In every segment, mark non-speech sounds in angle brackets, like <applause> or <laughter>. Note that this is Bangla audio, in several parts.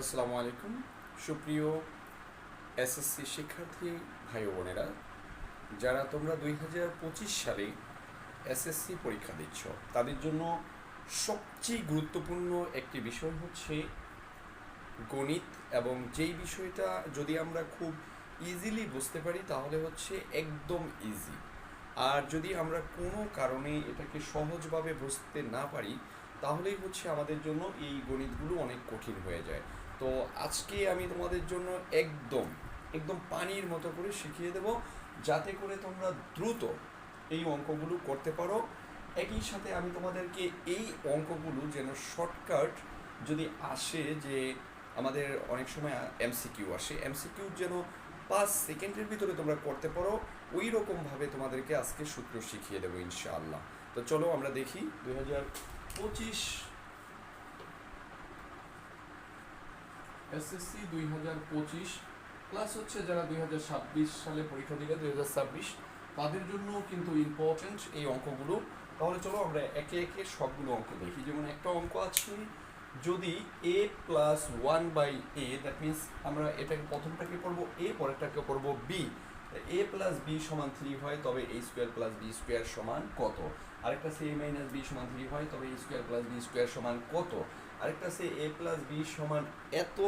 আসসালামু আলাইকুম। সুপ্রিয় এসএসসি শিক্ষার্থী ভাই বোনেরা, যারা তোমরা দুই হাজার পঁচিশ সালে এসএসসি পরীক্ষা দিচ্ছ, তাদের জন্য সবচেয়ে গুরুত্বপূর্ণ একটি বিষয় হচ্ছে গণিত এবং যেই বিষয়টা যদি আমরা খুব ইজিলি বুঝতে পারি, তাহলে হচ্ছে একদম ইজি আর যদি আমরা কোনো কারণে এটাকে সহজভাবে বুঝতে না পারি, তাহলেই হচ্ছে আমাদের জন্য এই গণিতগুলো অনেক কঠিন হয়ে যায়। তো আজকে আমি তোমাদের জন্য একদম একদম পানির মতো করে শিখিয়ে দেব, যাতে করে তোমরা দ্রুত এই অঙ্কগুলো করতে পারো। একই সাথে আমি তোমাদেরকে এই অঙ্কগুলো যেন শর্টকাট যদি আসে যে আমাদের অনেক সময় এমসিকিউ আসে, এমসিকিউ যেন পাঁচ সেকেন্ডের ভিতরে তোমরা করতে পারো ওই রকমভাবে তোমাদেরকে আজকে সূত্র শিখিয়ে দেবো ইনশাআল্লাহ। তো চলো আমরা দেখি, দুই হাজার পঁচিশ এসএসসি দুই হাজার পঁচিশ প্লাস হচ্ছে যারা দুই হাজার ছাব্বিশ সালে পরীক্ষা দিবে দুই হাজার ছাব্বিশ, তাদের জন্য কিন্তু ইম্পর্টেন্ট এই অঙ্কগুলো। তাহলে চলো আমরা একে একে সবগুলো অঙ্ক দেখি। যেমন একটা অঙ্ক আছে, যদি a plus one by a that means আমরা এটাকে প্রথমটাকে করব এ পরেরটাকে করব বি এ প্লাস বি সমান থ্রি হয়, তবে a square plus b square সমান কত? আরেকটা সে মাইনাস বি সমান থ্রি হয়, তবে a square plus b square সমান কত? আরেকটা সে এ প্লাস বি সমান এত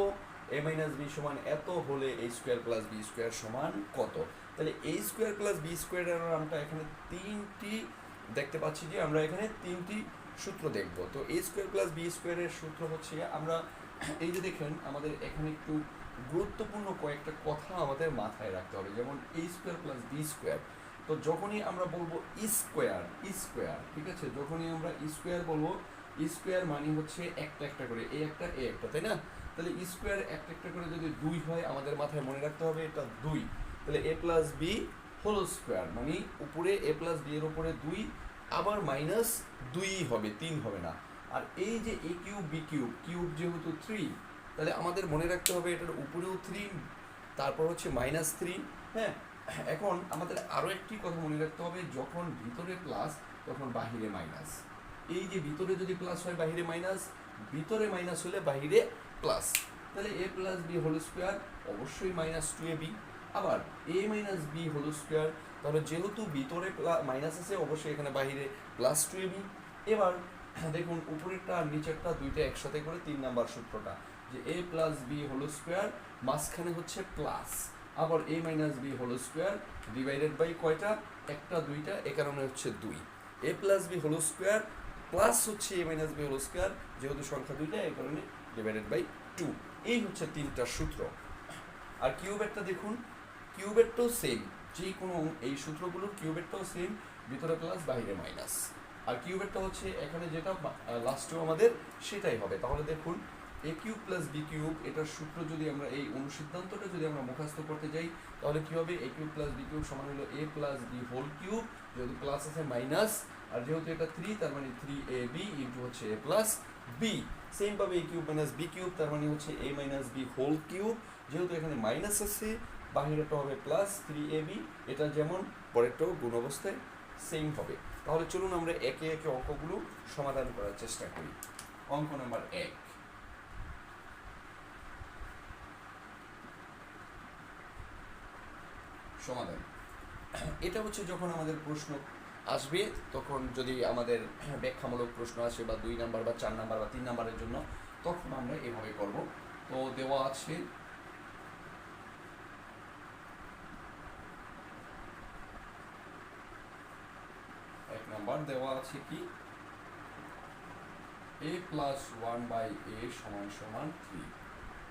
এ মাইনাস বি সমান এত হলে a square plus b square সমান কত? তাহলে এ স্কোয়ার প্লাস বি স্কোয়ারের আমরা এখানে তিনটি দেখতে পাচ্ছি যে আমরা এখানে তিনটি সূত্র দেখব। তো এ স্কোয়ার প্লাস বি স্কোয়ারের সূত্র হচ্ছে, আমরা এই যে দেখেন, আমাদের এখানে একটু গুরুত্বপূর্ণ কয়েকটা কথা আমাদের মাথায় রাখতে হবে, যেমন a square plus b square তো যখনই আমরা বলব স্কোয়ার স্কোয়ার ঠিক আছে? যখনই আমরা স্কোয়ার বলব স্কোয়ার মানে হচ্ছে একটা একটা করে, এ একটা এ একটা, তাই না? তাহলে স্কোয়ার একটা একটা করে যদি দুই হয়, আমাদের মাথায় মনে রাখতে হবে এটা দুই। তাহলে a plus b whole square মানে উপরে এ প্লাস বি এর উপরে দুই, আবার মাইনাস দুই হবে, তিন হবে না। আর এই যে a cube, b cube cube যেহেতু থ্রি তাহলে আমাদের মনে রাখতে হবে এটার উপরেও থ্রি তারপর হচ্ছে মাইনাস থ্রি হ্যাঁ? এখন আমাদের আরও একটি কথা মনে রাখতে হবে, যখন ভিতরে প্লাস তখন বাহিরে মাইনাস এই যে ভিতরে যদি প্লাস হয়, বাহিরে মাইনাস ভিতরে মাইনাস হলে বাহিরে প্লাস তাহলে a plus b whole square অবশ্যই মাইনাস টু এ বি আবার a minus b whole square তাহলে যেহেতু ভিতরে মাইনাস আছে, অবশ্যই এখানে বাহিরে প্লাস টু এ বি এবার <clears throat> দেখুন, উপরেরটা আর নিচেরটা দুইটা একসাথে করে তিন নাম্বার সূত্রটা, যে a plus b whole square মাঝখানে হচ্ছে প্লাস আবার a minus b whole square divided by কয়টা? একটা, দুইটা, এ কারণে হচ্ছে দুই। A plus b whole square plus হচ্ছে a minus b whole square যেহেতু সংখ্যা দুইটা, এই কারণে ডিভাইডেড বাই টু এই হচ্ছে তিনটা সূত্র। আর কিউবেরটা দেখুন কিউবেরটাও সেম যে কোনো এই সূত্রগুলোর কিউবেরটাও সেম ভিতরে প্লাস বাইরে মাইনাস আর কিউবেরটা হচ্ছে এখানে যেটা লাস্টেও আমাদের, সেটাই হবে। তাহলে দেখুন a cube plus b cube এটার সূত্র যদি আমরা এই অনুসিদ্ধান্তটা যদি আমরা মুখস্থ করতে যাই, তাহলে কী হবে? A cube plus b cube সমান হলো a plus b whole cube যদি প্লাস আছে মাইনাস আর যেহেতু এটা থ্রি তার মানে থ্রি এ বি ইন্টু হচ্ছে এ প্লাস বি সেম পাবে a cube minus b cube তার মানে হচ্ছে a minus b whole cube যেহেতু এখানে মাইনাস আছে বাহিরেটা হবে প্লাস থ্রি এ বি এটা যেমন পরেরটাও গুণ অবস্থায় সেম হবে। তাহলে চলুন আমরা একে একে অঙ্কগুলো সমাধান করার চেষ্টা করি। অঙ্ক নাম্বার এক। সমাধান। এটা হচ্ছে যখন আমাদের প্রশ্ন আসবে তখন যদি আমাদের ব্যাখ্যামূলক প্রশ্ন আসে বা দুই নাম্বার বা চার নাম্বার বা তিন নাম্বারের জন্য, তখন আমরা এভাবে করব। তো দেওয়া আছে এক নাম্বার, দেওয়া আছে কি? A plus one by a সমান সমান থ্রি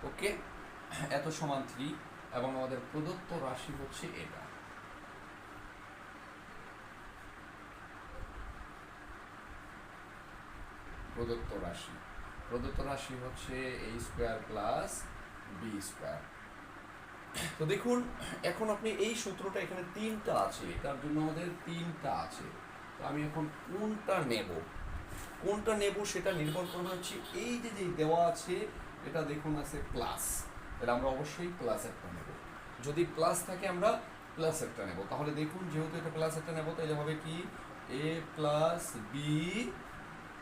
ওকে এত সমান থ্রি এবং আমাদের প্রদত্ত রাশি হচ্ছে এটা। প্রদত্ত রাশি। প্রদত্ত রাশি হচ্ছে a square plus b square তো দেখুন, এখন আপনি এই সূত্রটা এখানে তিনটা আছে, তার জন্য আমাদের তিনটা আছে। তো আমি এখন কোনটা নেব? কোনটা নেব সেটা নির্ভর করবে হচ্ছে এই যে যে দেওয়া আছে, এটা দেখুন আছে প্লাস তাহলে আমরা অবশ্যই প্লাস একটা নেব। যদি প্লাস থাকে আমরা প্লাস একটা নেব। তাহলে দেখুন, যেহেতু এটা প্লাস একটা নেব, তাহলে হবে কি? A plus b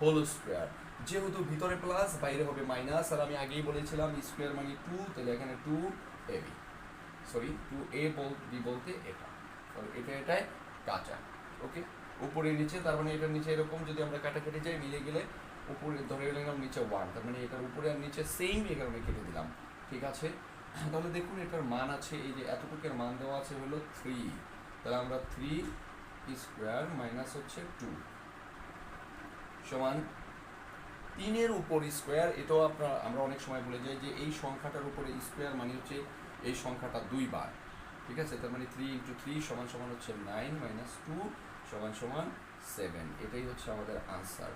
whole square যেহেতু ভিতরে প্লাস বাইরে হবে মাইনাস আর আমি আগেই বলেছিলাম স্কোয়ার মানে টু তাহলে এখানে two a b sorry two a ball B বলতে এটা। এটা এটাই কাঁচা। ওকে উপরে নিচে, তার মানে এটার নিচে এরকম যদি আমরা কাটাকাটি যাই মিলে গেলে উপরে ধরে নিলাম নিচে ওয়ান তার মানে এটার উপরে আর নিচে সেম এই কারণে কেটে দিলাম। ঠিক আছে? <clears throat> তাহলে দেখুন এটার মান আছে, এই যে এতটুকের মান দেওয়া আছে হলো থ্রি তাহলে আমরা থ্রি স্কোয়ার মাইনাস হচ্ছে টু সমান তিনের উপর স্কোয়ার এটাও আপনার, আমরা অনেক সময় বলে যাই যে এই সংখ্যাটার উপরে স্কোয়ার মানে হচ্ছে এই সংখ্যাটা দুইবার ঠিক আছে? তার মানে থ্রি ইন্টু থ্রি সমান সমান হচ্ছে নাইন মাইনাস টু সমান সমান সেভেন এটাই হচ্ছে আমাদের আনসার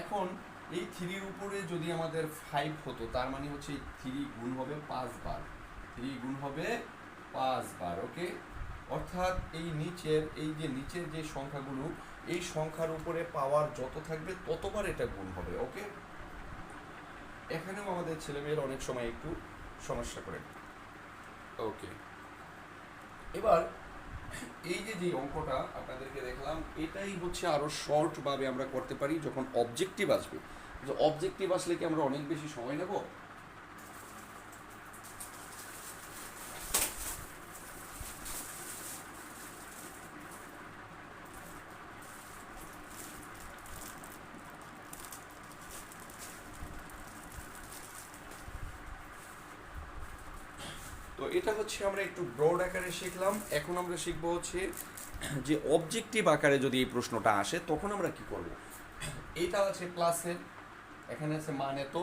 এখন এই থ্রির উপরে যদি আমাদের ফাইভ হতো, তার মানে হচ্ছে থ্রি গুণ হবে পাঁচবার থ্রি গুণ হবে পাঁচবার ওকে অর্থাৎ এই নিচের, এই যে নিচের যে সংখ্যাগুলো এই সংখ্যার উপরে পাওয়ার যত থাকবে ততবার এটা গুণ হবে ওকে এখানেও আমাদের ছেলেমেয়েরা অনেক সময় একটু সমস্যা করে। ওকে এবার, এই যে যে অঙ্কটা আপনাদেরকে দেখলাম, এটাই হচ্ছে আরও শর্ট ভাবে আমরা করতে পারি যখন অবজেক্টিভ আসবে। যে অবজেক্টিভ আসলে কি আমরা অনেক বেশি সময় নেব? এটা হচ্ছে আমরা একটু ব্রড আকারে শিখলাম। এখন আমরা শিখব হচ্ছে যে অবজেক্টিভ আকারে যদি এই প্রশ্নটা আসে, তখন আমরা কি করব? এটা আছে প্লাসের এখানে আছে মানে তো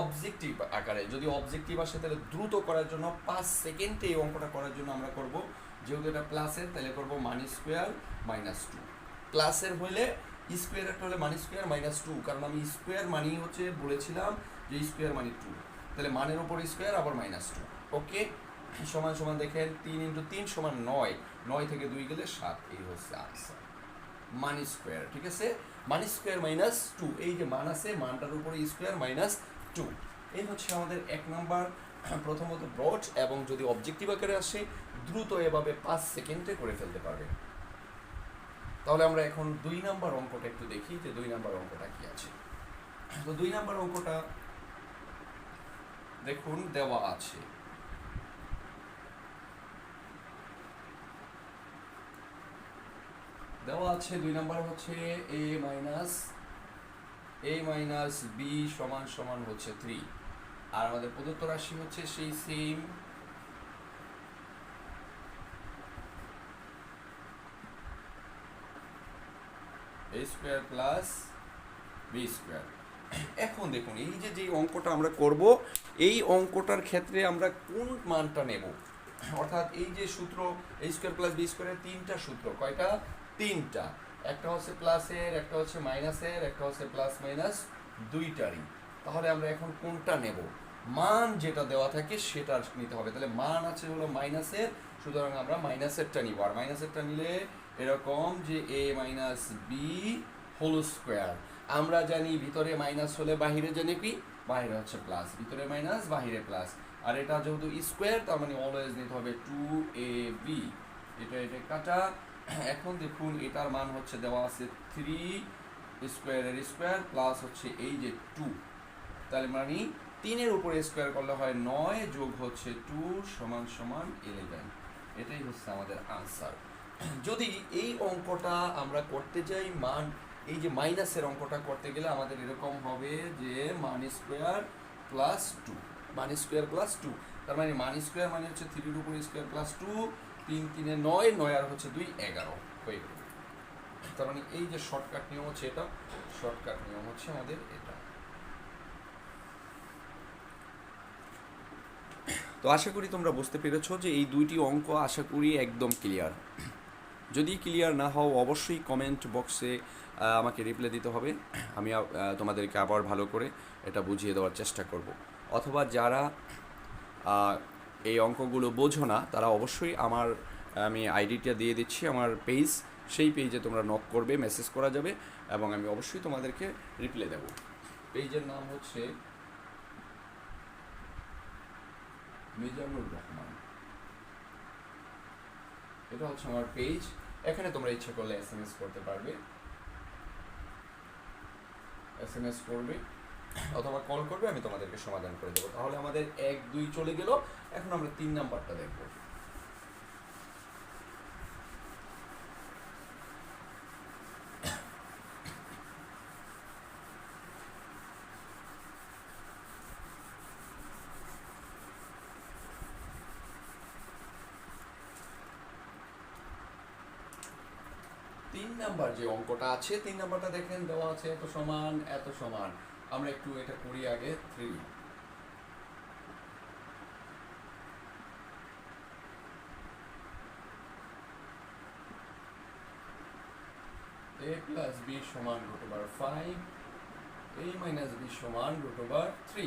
অবজেক্টিভ আকারে। যদি অবজেক্টিভ আসে, তাহলে দ্রুত করার জন্য পাঁচ সেকেন্ডে এই অঙ্কটা করার জন্য আমরা করব। যেহেতু এটা প্লাসের তাহলে করব মানি স্কোয়ার মাইনাস টু প্লাসের হলে স্কোয়ারটা হলে মানি স্কোয়ার মাইনাস টু কারণ আমি স্কোয়ার মানি হচ্ছে বলেছিলাম যে স্কোয়ার মানি টু তাহলে মানের ওপর স্কোয়ার আবার মাইনাস টু ওকে সমান সমান দেখেন, তিন ইন্টু তিন সমান নয়। নয় থেকে দুই গেলে সাত, এই হচ্ছে আনসার মানি স্কোয়ার ঠিক আছে? মানি স্কোয়ার মাইনাস টু এই যে মান আছে, মানটার উপরে স্কোয়ার মাইনাস টু এই হচ্ছে আমাদের এক নম্বর প্রথমত ব্রড এবং যদি অবজেক্টিভ আকারে আসে, দ্রুত এভাবে পাঁচ সেকেন্ডে করে ফেলতে পারবে। তাহলে আমরা এখন দুই নাম্বার অঙ্কটা একটু দেখি যে দুই নাম্বার অঙ্কটা কি আছে। তো দুই নাম্বার অঙ্কটা দেখুন, দেওয়া আছে। দেওয়া আছে, দুই নাম্বার হচ্ছে a minus a minus b সমান সমান হচ্ছে থ্রি আর আমাদের প্রদত্ত রাশি হচ্ছে সেই সেম প্লাস বি স্কোয়ার এখন দেখুন, এই যে যে অঙ্কটা আমরা করব, এই অঙ্কটার ক্ষেত্রে আমরা কোন মানটা নেব? অর্থাৎ এই যে সূত্র এ স্কোয়ার প্লাস বি স্কোয়ারের তিনটা সূত্র, কয়টা? তিনটা। একটা হচ্ছে প্লাসের একটা হচ্ছে মাইনাসের একটা হচ্ছে প্লাস মাইনাস দুইটারই। তাহলে আমরা এখন কোনটা নেব? মান যেটা দেওয়া থাকে সেটা নিতে হবে। তাহলে মান আছে হলো মাইনাসের সুতরাং আমরা মাইনাসেরটা নিব। আর মাইনাসেরটা নিলে এরকম যে a minus b whole square আমরা জানি ভিতরে মাইনাস হলে বাহিরে জানি কি? বাহিরে হচ্ছে প্লাস ভিতরে মাইনাস বাহিরে প্লাস আর এটা যেহেতু স্কোয়ার তার মানে অলওয়েজ নিতে হবে টু এ বি এটা এটা কাটা। এখন দেখুন, এটার মান হচ্ছে দেওয়া আছে থ্রি স্কোয়ারের স্কোয়ার প্লাস হচ্ছে এই যে টু তাহলে মানে তিনের উপরে স্কোয়ার করলে হয় নয় যোগ হচ্ছে টু সমান সমান ইলেভেন এটাই হচ্ছে আমাদের আনসার যদি এই অঙ্কটা আমরা করতে যাই, মান, এই যে মাইনাসের অঙ্কটা করতে গেলে আমাদের এরকম হবে যে মান স্কোয়ার প্লাস টু মান স্কোয়ার প্লাস টু তার মানে মান স্কোয়ার মানে হচ্ছে থ্রির উপর স্কোয়ার প্লাস টু তিন তিনে নয় নয় আর হচ্ছে দুই, এগারো। হয়ে গেল। তার মানে এই যে শর্টকাট নিয়ম হচ্ছে এটা শর্টকাট নিয়ম হচ্ছে আমাদের এটা। তো আশা করি তোমরা বুঝতে পেরেছ যে এই দুইটি অঙ্ক আশা করি একদম ক্লিয়ার যদি ক্লিয়ার না হও, অবশ্যই কমেন্ট বক্সে আমাকে রিপ্লাই দিতে হবে। আমি তোমাদেরকে আবার ভালো করে এটা বুঝিয়ে দেওয়ার চেষ্টা করব। অথবা যারা এই অঙ্কগুলো বোঝো না, তারা অবশ্যই আমার, আমি আইডিটা দিয়ে দিচ্ছি, আমার পেজ, সেই পেজে তোমরা নক করবে মেসেজ করা যাবে, এবং আমি অবশ্যই তোমাদেরকে রিপ্লাই দেব। পেজের নাম হচ্ছে মিজানুর রহমান। এটা হচ্ছে আমার পেজ, এখানে তোমরা ইচ্ছা করলে এস করতে পারবে। এস করবে। অথবা কল করবে, আমি তোমাদেরকে সমাধান করে দেবো। তাহলে আমাদের এক, দুই চলে গেল। এখন আমরা তিন নাম্বারটা দেখব। তিন নাম্বার যে অঙ্কটা আছে, তিন নাম্বারটা দেখেন, দেওয়া আছে এত সমান এত সমান। আমরা একটু এটা করি আগে থ্রি এ প্লাস বি সমান রোটোবার ফাইভ এই মাইনাস বি সমান রোটোবার থ্রি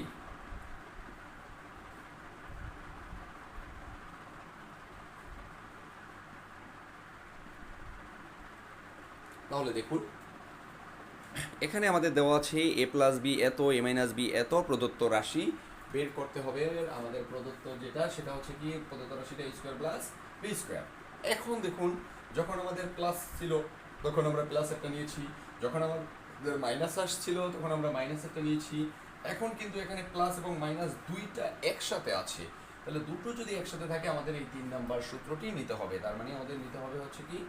তাহলে দেখুন এখানে আমাদের দেওয়া আছে এ প্লাস বি এত এ মাইনাস বি এত প্রদত্ত রাশি। বের করতে হবে আমাদের প্রদত্ত যেটা, সেটা হচ্ছে কি, প্রদত্ত রাশিটা স্কোয়ার প্লাস বি স্কোয়ার এখন দেখুন, যখন আমাদের প্লাস ছিল, তখন আমরা প্লাস একটা নিয়েছি। যখন আমাদের মাইনাস আসছিল, তখন আমরা মাইনাস একটা নিয়েছি। এখন কিন্তু এখানে প্লাস এবং মাইনাস দুইটা একসাথে আছে। তাহলে দুটো যদি একসাথে থাকে, আমাদের এই তিন নাম্বার সূত্রটি নিতে হবে। তার মানে আমাদের নিতে হবে হচ্ছে কি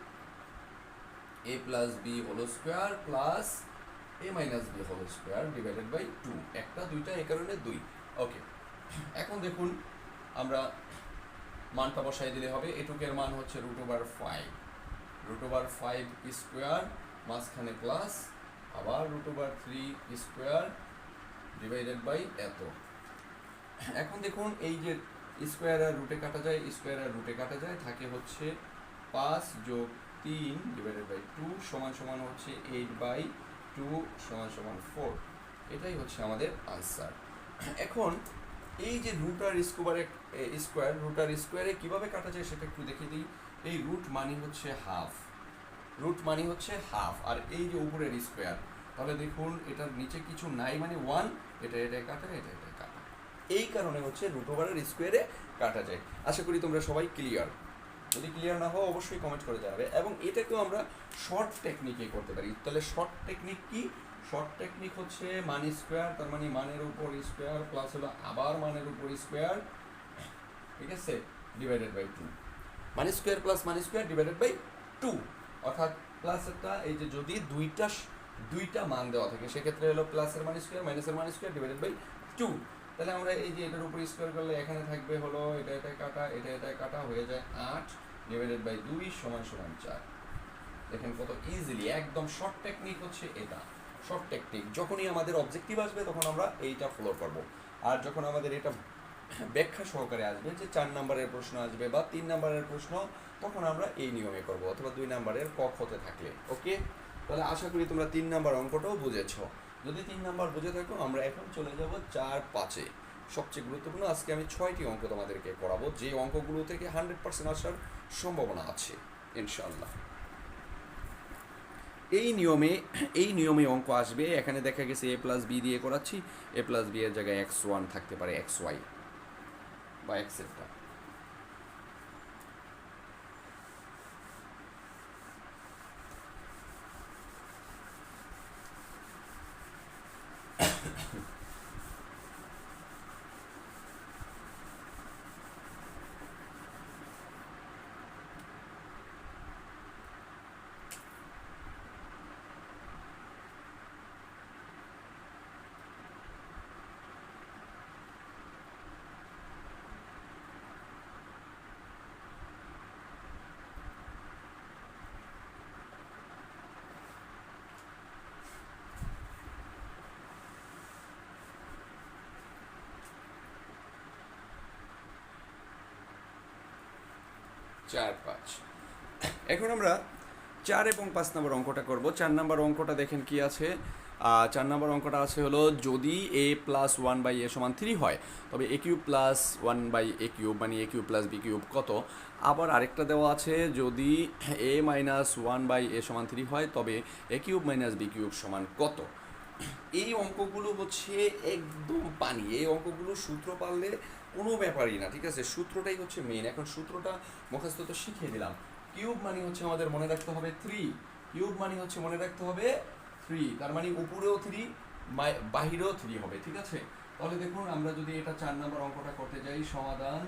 a plus b whole square plus a minus b whole square divided by two একটা, দুইটা এ কারণে দুই। ওকে এখন দেখুন, আমরা মানটা বসাই দিলে হবে। এটুকের মান হচ্ছে root over five root over five square মাঝখানে প্লাস আবার root over three square divided by এত। এখন দেখুন, এই যে স্কোয়ার আর রুটে কাটা যায় স্কোয়ার আর রুটে কাটা যায়, থাকে হচ্ছে পাঁচ যোগ তিন ডিভাইডেড বাই টু সমান সমান হচ্ছে এইট বাই টু সমান সমান ফোর এটাই হচ্ছে আমাদের আনসার এখন এই যে রুট আর স্কোয়ারে স্কোয়ার রুট আর স্কোয়ারে কীভাবে কাটা যায় সেটা একটু দেখে দিই। এই রুট মানি হচ্ছে হাফ রুট মানি হচ্ছে হাফ আর এই যে উপরের স্কোয়ার তাহলে দেখুন এটার নিচে কিছু নাই মানে ওয়ান এটা এটা কাটা, এটা এটা কাটা। এই কারণে হচ্ছে রুট ওভারের স্কোয়ারে কাটা যায়। আশা করি তোমরা সবাই ক্লিয়ার যদি ক্লিয়ার না হও, অবশ্যই কমেন্ট করে জানাবে। এবং এটাকেও আমরা শর্ট টেকনিকে করতে পারি। তাহলে শর্ট টেকনিক কি? শর্ট টেকনিক হচ্ছে মান স্কোয়ার তার মানে মানের উপর স্কোয়ার প্লাস হলো আবার মানের উপর স্কোয়ার ঠিক আছে? ডিভাইডেড বাই টু মানে স্কোয়ার প্লাস মানে স্কোয়ার ডিভাইডেড বাই টু অর্থাৎ প্লাস একটা, এই যে যদি দুইটা দুইটা মান দেওয়া থাকে, সেক্ষেত্রে হলো প্লাসের মানে স্কোয়ার মাইনাসের মানে স্কোয়ার ডিভাইডেড বাই টু তাহলে আমরা এই যে এটার উপর স্কোয়ার করলে এখানে থাকবে হলো এটা এটা কাটা, এটা এটা কাটা হয়ে যায় আট ডিভাইডেড বাই দুই সমান সমান চার। দেখেন কত ইজিলি একদম শর্ট টেকনিক হচ্ছে এটা। শর্ট টেকনিক যখনই আমাদের অবজেক্টিভ আসবে তখন আমরা এইটা ফলো করব। আর যখন আমাদের এটা ব্যাখ্যা সহকারে আসবে যে চার নাম্বারের প্রশ্ন আসবে বা তিন নাম্বারের প্রশ্ন, তখন আমরা এই নিয়মে করব, অথবা দুই নাম্বারের ক হতে থাকলে। ওকে তাহলে আশা করি তোমরা তিন নাম্বার অঙ্কটাও বুঝেছ। যদি তিন নাম্বার বুঝে থাকো, আমরা এখন চলে যাব চার পাঁচে। সবচেয়ে গুরুত্বপূর্ণ, আজকে আমি ছয়টি অঙ্ক তোমাদেরকে করাবো। যে অঙ্কগুলো থেকে হান্ড্রেড পার্সেন্ট আসার সম্ভাবনা আছে, ইনশাআল্লাহ। এই নিয়মে এই নিয়মে অঙ্ক আসবে। এখানে দেখা গেছে এ প্লাস বি দিয়ে করাচ্ছি। এ প্লাস বি এর জায়গায় এক্স ওয়ান থাকতে পারে, এক্স ওয়াই বা এক্সেট্রা চার পাঁচ এখন আমরা চার এবং পাঁচ নম্বর অঙ্কটা করব। চার নম্বর অঙ্কটা দেখেন কি আছে। চার নম্বর অঙ্কটা আছে হলো যদি a plus one by a সমান থ্রি হয়, তবে a cube plus one by a cube মানে a cube plus b cube কত? আবার আরেকটা দেওয়া আছে, যদি a minus one by a সমান থ্রি হয়, তবে a cube minus b cube সমান কত? এই অঙ্কগুলো হচ্ছে একদম পানি। এই অঙ্কগুলো সূত্র পারলে কোনো ব্যাপারই না, ঠিক আছে? সূত্রটাই হচ্ছে মেইন এখন সূত্রটা মুখস্থ তো শিখিয়ে দিলাম। কিউব মানে হচ্ছে আমাদের মনে রাখতে হবে থ্রি কিউব মানে হচ্ছে মনে রাখতে হবে থ্রি তার মানে উপরেও থ্রি বাহিরেও থ্রি হবে, ঠিক আছে? তাহলে দেখুন, আমরা যদি এটা চার নম্বর অঙ্কটা করতে যাই, সমাধান।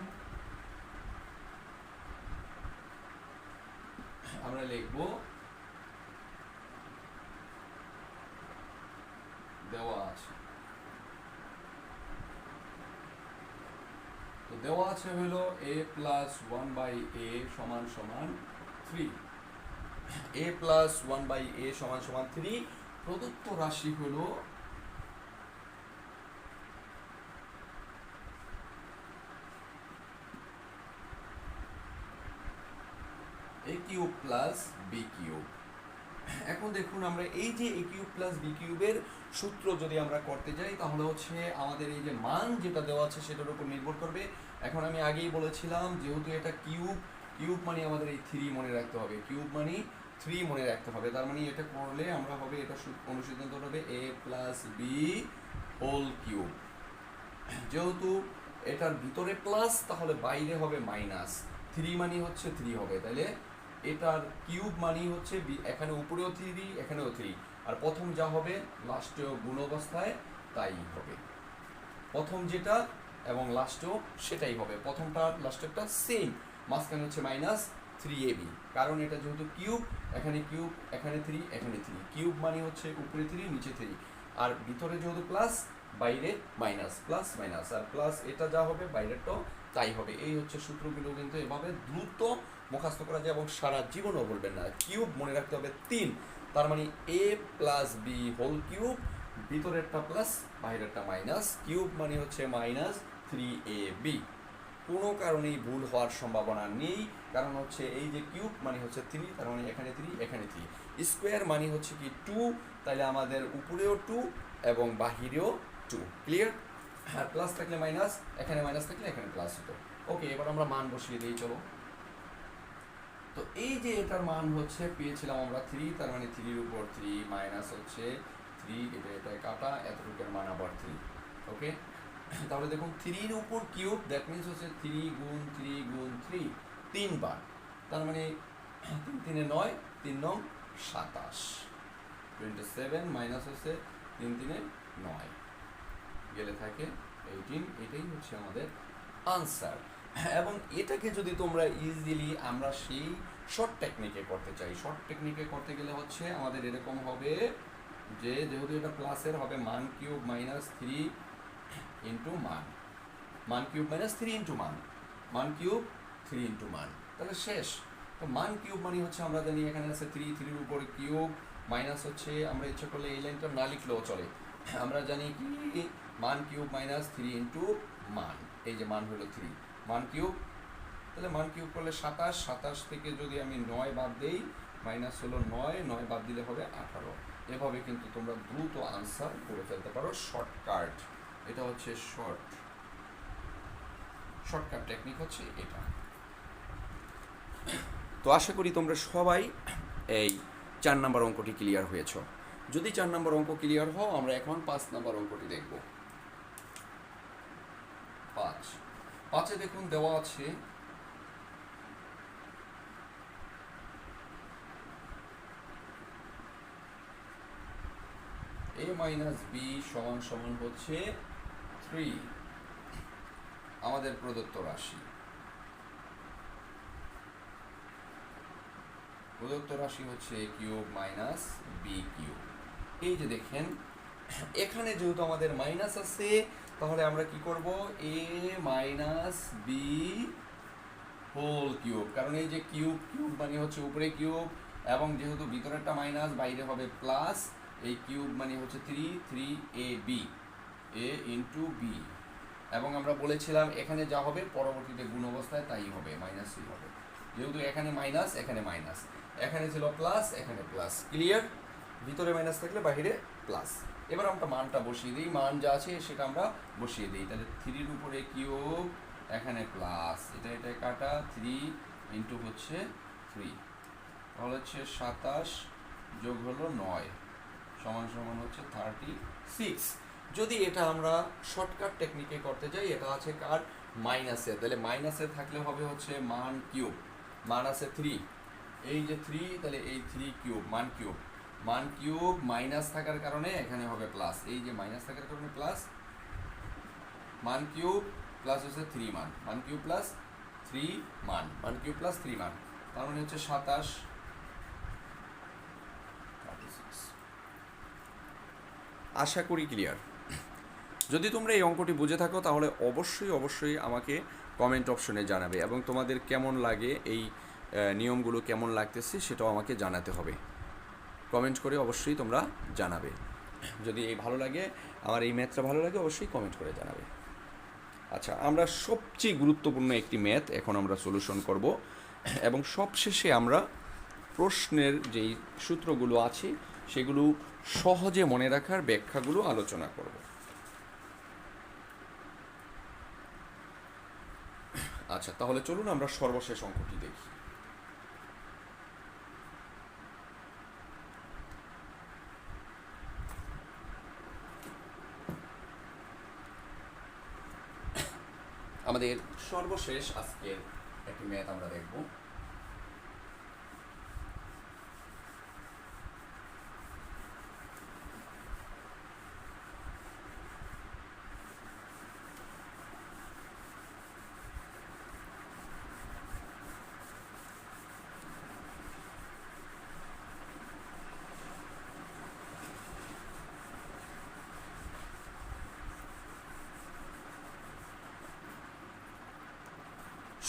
আমরা লিখব, দেওয়া আছে। দেওয়া আছে হলো a plus one by a সমান সমান three a plus one by a সমান সমান থ্রি প্রদত্ত রাশি হলো a cube plus b cube এখন দেখুন আমরা এই যে এ কিউব প্লাস বি কিউবের সূত্র যদি আমরা করতে যাই, তাহলে হচ্ছে আমাদের এই যে মান যেটা দেওয়া আছে সেটার উপর নির্ভর করবে। এখন আমি আগেই বলেছিলাম, যেহেতু এটা কিউব কিউব মানে আমাদের এই থ্রি মনে রাখতে হবে। কিউব মানে থ্রি মনে রাখতে হবে। তার মানে এটা করলে আমরা হবে, এটা অনুসিদ্ধান্ত হবে a plus b whole cube যেহেতু এটার ভিতরে প্লাস তাহলে বাইরে হবে মাইনাস থ্রি মানে হচ্ছে থ্রি হবে তাহলে এটার কিউব মানি হচ্ছে এখানে উপরেও থ্রি এখানেও থ্রি আর প্রথম যা হবে লাস্টেও গুণ অবস্থায় তাই হবে। প্রথম যেটা এবং লাস্টেও সেটাই হবে। প্রথমটা লাস্টেরটা সেম মাঝখানে হচ্ছে মাইনাস থ্রি এ বি কারণ এটা যেহেতু কিউব, এখানে কিউব, এখানে থ্রি এখানে থ্রি কিউব মানে হচ্ছে উপরে থ্রি নিচে থ্রি আর ভিতরে যেহেতু প্লাস বাইরে মাইনাস প্লাস মাইনাস আর প্লাস এটা যা হবে, বাইরেরটাও তাই হবে। এই হচ্ছে সূত্রগুলো কিন্তু এভাবে দ্রুত মুখস্থ করা যায় এবং সারা জীবনও বলবেন না। কিউব মনে রাখতে হবে তিন, তার মানে a plus b whole cube, ভিতরেরটা plus বাইরেরটা মাইনাস কিউব মানে হচ্ছে মাইনাস থ্রি এ বি কোনো কারণেই ভুল হওয়ার সম্ভাবনা নেই, কারণ হচ্ছে এই যে কিউব মানে হচ্ছে থ্রি তার মানে এখানে থ্রি এখানে থ্রি স্কোয়ার মানে হচ্ছে কি টু তাহলে আমাদের উপরেও টু এবং বাহিরেও টু ক্লিয়ার হ্যাঁ প্লাস থাকলে মাইনাস এখানে মাইনাস থাকলে এখানে প্লাস হতো। ওকে এবার আমরা মান বসিয়ে দিই, চলো। তো এই যে এটার মান হচ্ছে, পেয়েছিলাম আমরা থ্রি তার মানে থ্রির উপর থ্রি মাইনাস হচ্ছে থ্রি এটা এটা কাটা, এতটুকুর মান আবার থ্রি ওকে তাহলে দেখুন থ্রির উপর কিউব দ্যাট মিনস হচ্ছে থ্রি গুণ থ্রি গুণ থ্রি তিনবার, তার মানে তিন তিনে নয়, তিন নং সাতাশ টোয়েন্টি সেভেন মাইনাস হচ্ছে তিন তিনে নয়, গেলে থাকে এইটিন এটাই হচ্ছে আমাদের আনসার এবং এটাকে যদি তোমরা ইজিলি আমরা সেই শর্ট টেকনিকে করতে চাই। শর্ট টেকনিকে করতে গেলে হচ্ছে আমাদের এরকম হবে যে, যেহেতু এটা প্লাসের হবে মান কিউব মাইনাস থ্রি ইন্টু মান। মান কিউব মাইনাস থ্রি ইন্টু মান। মান কিউব থ্রি ইন্টু মান। তাহলে শেষ। তো মান কিউব মানে হচ্ছে আমরা জানি এখানে আছে থ্রি থ্রির উপরে কিউব মাইনাস হচ্ছে, আমরা ইচ্ছে করলে এই লাইনটা না লিখলেও চলে। আমরা জানি কি? মান কিউব মাইনাস থ্রি ইন্টু মান। এই যে মান হলো থ্রি মান কিউব তাহলে মান কিউব করলে সাতাশ সাতাশ থেকে যদি আমি নয় বাদ দেই মাইনাস হলো নয় নয় বাদ দিলে হবে আঠারো। এভাবে কিন্তু তোমরা দ্রুত আনসার করে ফেলতে পারো শর্টকাট এটা হচ্ছে শর্ট শর্টকাট টেকনিক হচ্ছে এটা। তো আশা করি তোমরা সবাই এই চার নাম্বার অঙ্কটি ক্লিয়ার হয়েছ। যদি চার নাম্বার অঙ্ক ক্লিয়ার হও, আমরা এখন পাঁচ নাম্বার অঙ্কটি দেখব। পাঁচ। পাঁচে দেখুন, দেওয়া আছে। এ মাইনাস বি সমান সমান হচ্ছে থ্রি আমাদের প্রদত্ত রাশি। প্রদত্ত রাশি হচ্ছে a cube minus b cube. এই যে দেখেন, এখানে যেহেতু আমাদের মাইনাস আছে তাহলে আমরা কি করব? A minus b whole cube কারণ এই যে কিউব কিউব মানে হচ্ছে উপরে কিউব এবং যেহেতু ভিতরেরটা মাইনাস বাইরে হবে প্লাস এই কিউব মানে হচ্ছে three three a b a into b এবং আমরা বলেছিলাম এখানে যা হবে পরবর্তীতে গুণ অবস্থায় তাই হবে মাইনাসই হবে। যেহেতু এখানে মাইনাস এখানে মাইনাস এখানে ছিল প্লাস এখানে প্লাস ক্লিয়ার ভিতরে মাইনাস থাকলে বাইরে প্লাস এবার আমরা মানটা বসিয়ে দিই। মান যা আছে সেটা আমরা বসিয়ে দিই। তাহলে থ্রির উপরে কিউব এখানে প্লাস এটা এটা কাটা থ্রি ইন্টু হচ্ছে থ্রি তাহলে হচ্ছে সাতাশ যোগ হলো নয়, সমান সমান হচ্ছে থার্টি সিক্স যদি এটা আমরা শর্টকাট টেকনিকে করতে যাই, এটা আছে কার? মাইনাসে তাহলে মাইনাসে থাকলে হবে হচ্ছে মান কিউব মান আছে থ্রি এই যে থ্রি তাহলে এই থ্রি কিউব মান কিউব মান কিউব মাইনাস থাকার কারণে এখানে হবে প্লাস এই যে মাইনাস থাকার কারণে প্লাস মান কিউব প্লাস হচ্ছে থ্রি মান। মান কিউব প্লাস থ্রি মান। মান কিউব প্লাস থ্রি মান। তার মানে হচ্ছে সাতাশ আশা করি ক্লিয়ার যদি তোমরা এই অঙ্কটি বুঝে থাকো, তাহলে অবশ্যই অবশ্যই আমাকে কমেন্ট অপশনে জানাবে এবং তোমাদের কেমন লাগে, এই নিয়মগুলো কেমন লাগতেছে সেটাও আমাকে জানাতে হবে। কমেন্ট করে অবশ্যই তোমরা জানাবে। যদি এই ভালো লাগে, আমার এই ম্যাথটা ভালো লাগে, অবশ্যই কমেন্ট করে জানাবে। আচ্ছা আমরা সবচেয়ে গুরুত্বপূর্ণ একটি ম্যাথ এখন আমরা সলিউশন করব এবং সবশেষে আমরা প্রশ্নের যেই সূত্রগুলো আছে, সেগুলো সহজে মনে রাখার ব্যাখ্যাগুলো আলোচনা করব। আচ্ছা তাহলে চলুন আমরা সর্বশেষ অঙ্কটি দেখি আমাদের সর্বশেষ আজকের একটি ম্যাথ আমরা দেখব।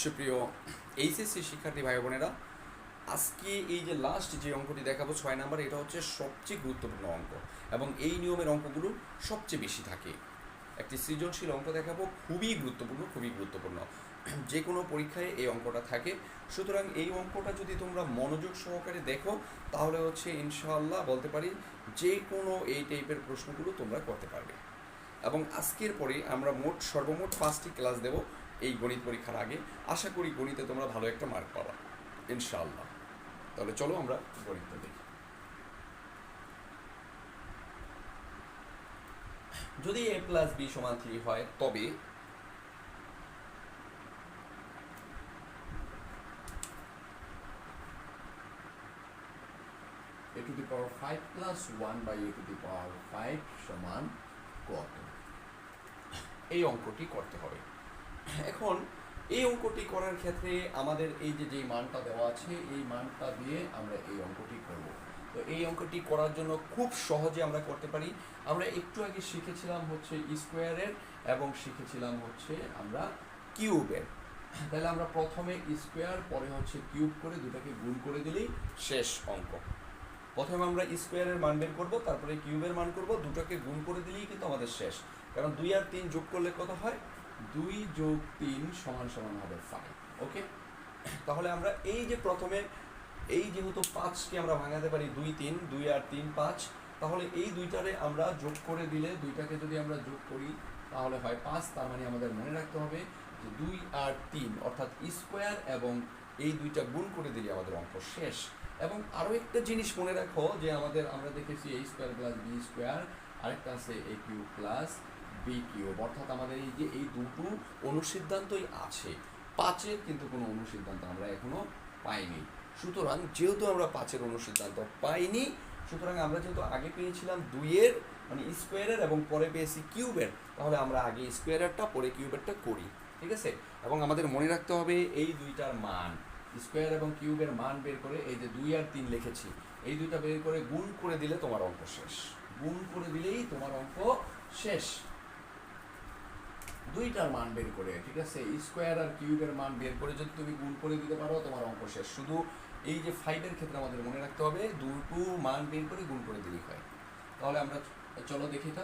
সুপ্রিয় এইচএসসি শিক্ষার্থী ভাই বোনেরা, আজকে এই যে লাস্ট যে অঙ্কটি দেখাবো ছয় নাম্বার, এটা হচ্ছে সবচেয়ে গুরুত্বপূর্ণ অঙ্ক এবং এই নিয়মের অঙ্কগুলো সবচেয়ে বেশি থাকে। একটি সৃজনশীল অঙ্ক দেখাবো, খুবই গুরুত্বপূর্ণ খুবই গুরুত্বপূর্ণ। যে কোনো পরীক্ষায় এই অঙ্কটা থাকে। সুতরাং এই অঙ্কটা যদি তোমরা মনোযোগ সহকারে দেখো, তাহলে হচ্ছে ইনশাআল্লাহ বলতে পারি যে কোনো এই টাইপের প্রশ্নগুলো তোমরা করতে পারবে। এবং আজকের পরে আমরা মোট সর্বমোট পাঁচটি ক্লাস দেব। এই গণিত পরীক্ষার আগে আশা করি গণিতে তোমরা ভালো একটা মার্ক পাবা, ইনশাআল্লাহ। তাহলে চলো আমরা গণিতটা দেখি। যদি এ প্লাস বি সমান থ্রি হয়, তবে a to the power five plus one by a to the power five সমান কত? এই অঙ্কটি করতে হবে। এখন এই অঙ্কটি করার ক্ষেত্রে আমাদের এই যে, যেই মানটা দেওয়া আছে, এই মানটা দিয়ে আমরা এই অঙ্কটি করব। তো এই অঙ্কটি করার জন্য খুব সহজে আমরা করতে পারি। আমরা একটু আগে শিখেছিলাম হচ্ছে স্কোয়ারের এবং শিখেছিলাম হচ্ছে আমরা কিউবের তাহলে আমরা প্রথমে স্কোয়ার পরে হচ্ছে কিউব করে দুটাকে গুণ করে দিলেই শেষ অঙ্ক। প্রথমে আমরা স্কোয়ারের মান বের করব, তারপরে কিউবের মান করব, দুটাকে গুণ করে দিলেই কিন্তু আমাদের শেষ। কারণ দুই আর তিন যোগ করলে কত হয়? দুই যোগ তিন সমান সমান হবে ফাইভ ওকে তাহলে আমরা এই যে প্রথমে, এই যেহেতু পাঁচকে আমরা ভাঙাতে পারি দুই তিন, দুই আর তিন পাঁচ, তাহলে এই দুইটারে আমরা যোগ করে দিলে, দুইটাকে যদি আমরা যোগ করি, তাহলে হয় পাঁচ, তার মানে আমাদের মনে রাখতে হবে যে দুই আর তিন, অর্থাৎ স্কোয়ার এবং এই দুইটা গুণ করে দিলে আমাদের অঙ্ক শেষ। এবং আরও একটা জিনিস মনে রাখো যে আমাদের, আমরা দেখেছি এই স্কোয়ার প্লাস বি স্কোয়ার আরেকটা আছে a cube plus b cube অর্থাৎ আমাদের এই যে এই দুটো অনুসিদ্ধান্তই আছে, পাঁচের কিন্তু কোনো অনুসিদ্ধান্ত আমরা এখনও পাইনি। সুতরাং যেহেতু আমরা পাঁচের অনুসিদ্ধান্ত পাইনি, সুতরাং আমরা যেহেতু আগে পেয়েছিলাম দুইয়ের মানে স্কোয়ারের এবং পরে পেয়েছি কিউবের, তাহলে আমরা আগে স্কোয়ারেরটা, পরে কিউবেরটা করি, ঠিক আছে? এবং আমাদের মনে রাখতে হবে এই দুইটার মান, স্কোয়ার এবং কিউবের মান বের করে এই যে দুই আর তিন লিখেছি, এই দুইটা বের করে গুণ করে দিলে তোমার অঙ্ক শেষ। গুণ করে দিলেই তোমার অঙ্ক শেষ। দুইটার মান বের করে, ঠিক আছে? স্কোয়ার আর কিউবের মান বের করে যদি তুমি গুণ করে দিতে পারো, তোমার অঙ্ক শেষ। শুধু এই যে ফাইভের ক্ষেত্রে আমাদের মনে রাখতে হবে দুটো মান বের করে গুণ করে দিলেই হয়। তাহলে আমরা চলো দেখি তা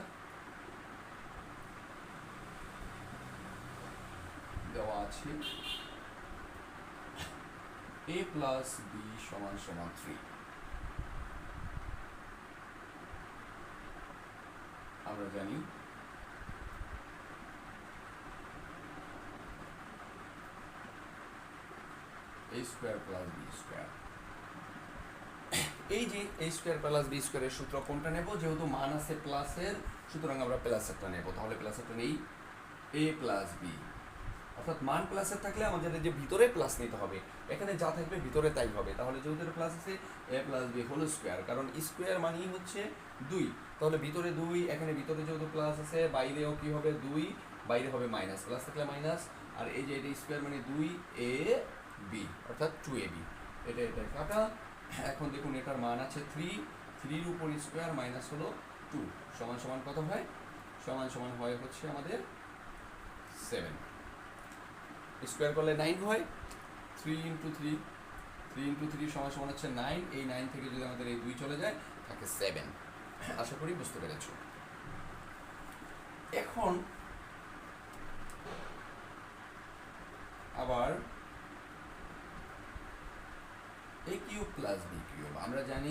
দেওয়া আছে। এ প্লাস বি সমান সমান থ্রি আমরা জানি স্কোয়ার প্লাস বি স্কোয়ার এই যে এ স্কোয়ার প্লাস বি স্কোয়ারের সূত্র কোনটা নেব? যেহেতু মান আছে প্লাসের, সুতরাং আমরা প্লাসেরটা নেব। তাহলে প্লাসেরটা নেই। এ প্লাস বি অর্থাৎ মান প্লাসের থাকলে আমাদের যে ভিতরে প্লাস নিতে হবে। এখানে যা থাকবে ভিতরে তাই হবে। তাহলে যেহেতু প্লাস আছে a plus b whole square কারণ স্কোয়ার মানেই হচ্ছে দুই। তাহলে ভিতরে দুই, এখানে ভিতরে যেহেতু প্লাস আছে, বাইরেও কি হবে? দুই, বাইরে হবে মাইনাস প্লাস থাকলে মাইনাস আর এই যে এটা স্কোয়ার মানে দুই এ বি অর্থাৎ টু এ বি এটা এটা কাটা। এখন দেখুন, এটার মান আছে থ্রি থ্রির উপর স্কোয়ার মাইনাস হলো টু সমান সমান কত হয়? সমান সমান হয় হচ্ছে আমাদের সেভেন স্কোয়ার করলে নাইন হয়। Three into three three into three সমান সমান হচ্ছে নাইন এই নাইন থেকে যদি আমাদের এই দুই চলে যায়, থাকে সেভেন আশা করি বুঝতে পেরেছ। এখন আবার a cube plus b cube আমরা জানি